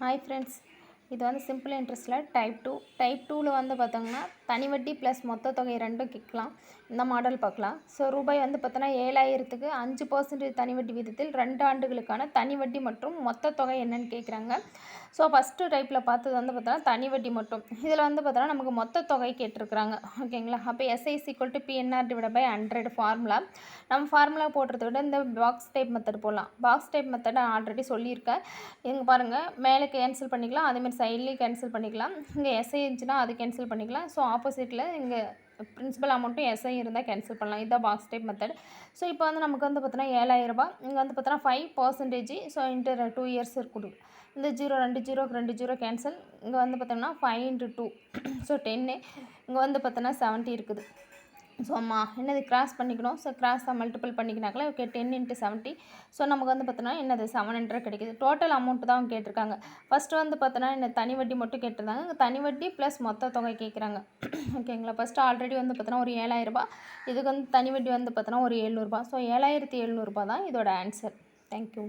Hi friends. இது வந்து simple இன்ட்ரெஸ்ட்டில் டைப் டூ டைப் டூவில் வந்து பார்த்தோங்கன்னா தனி வட்டி ப்ளஸ் மொத்த தொகை ரெண்டும் கிக்கலாம் இந்த மாடல் பார்க்கலாம். ஸோ ரூபாய் வந்து பார்த்தோன்னா ஏழாயிரத்துக்கு அஞ்சு பர்சன்டேஜ் தனி வட்டி விதத்தில் ரெண்டு ஆண்டுகளுக்கான தனி வட்டி மற்றும் மொத்த தொகை என்னன்னு கேட்குறாங்க. ஸோ ஃபஸ்ட்டு டைப்பில் பார்த்தது வந்து பார்த்தோன்னா தனி வட்டி மட்டும். இதில் வந்து பார்த்தோன்னா நமக்கு மொத்த தொகை கேட்டிருக்கிறாங்க. ஓகேங்களா அப்போ SI is equal to PNR divided by hundred formula நம்ம ஃபார்முலா போடுறத விட இந்த பாக்ஸ் டைப் மெத்தட் போடலாம். பாக்ஸ் டைப் மெத்தட் ஆல்ரெடி சொல்லியிருக்கேன். இங்கே பாருங்கள் மேலே கேன்சல் பண்ணிக்கலாம். அதேமாதிரி சைட்லேயும் கேன்சல் பண்ணிக்கலாம். இங்கே எஸ்ஐ இருந்துச்சுன்னா அது கேன்சல் பண்ணிக்கலாம். ஸோ ஆப்போசிட்டில் இங்கே பிரின்சிபல் அமௌண்ட்டும் எஸ்ஐ இருந்தால் கேன்சல் பண்ணலாம். இதுதான் பாக்ஸ் டைப் மெத்தட் ஸோ இப்போ வந்து நமக்கு வந்து பார்த்தோன்னா ஏழாயிரரூபா இங்கே வந்து பார்த்தோன்னா five percentage so into two years இருக்குது இந்த ஜீரோ ரெண்டு ஜீரோக்கு ரெண்டு ஜீரோ கேன்சல் இங்கே வந்து பார்த்தோம்னா ஃபைவ் இன்ட்டு டூ ஸோ டென்னு இங்கே வந்து பார்த்தோன்னா செவன்ட்டி இருக்குது. ஸோ அம்மா என்னது கிராஸ் பண்ணிக்கணும்? ஸோ கிராஸாக multiple பண்ணிக்கினாங்களே okay ten into seventy so நமக்கு வந்து பார்த்தோன்னா என்னது செவன் ஹண்ட்ரட் கிடைக்குது. டோட்டல் அமௌண்ட்டு தான் அவங்க கேட்டிருக்காங்க. ஃபஸ்ட்டு வந்து பார்த்தோன்னா என்ன தனி வட்டி மட்டும் கேட்டிருந்தாங்க. தனி வட்டி ப்ளஸ் மொத்த தொகை கேட்குறாங்க. ஓகேங்களா ஃபஸ்ட்டு ஆல்ரெடி வந்து பார்த்தோன்னா ஒரு ஏழாயிரரூபா இதுக்கு வந்து தனி வட்டி வந்து பார்த்தோன்னா ஒரு எழுநூறுபா ஸோ ஏழாயிரத்தி எழுநூறுபா தான் இதோட ஆன்சர் தேங்க்யூ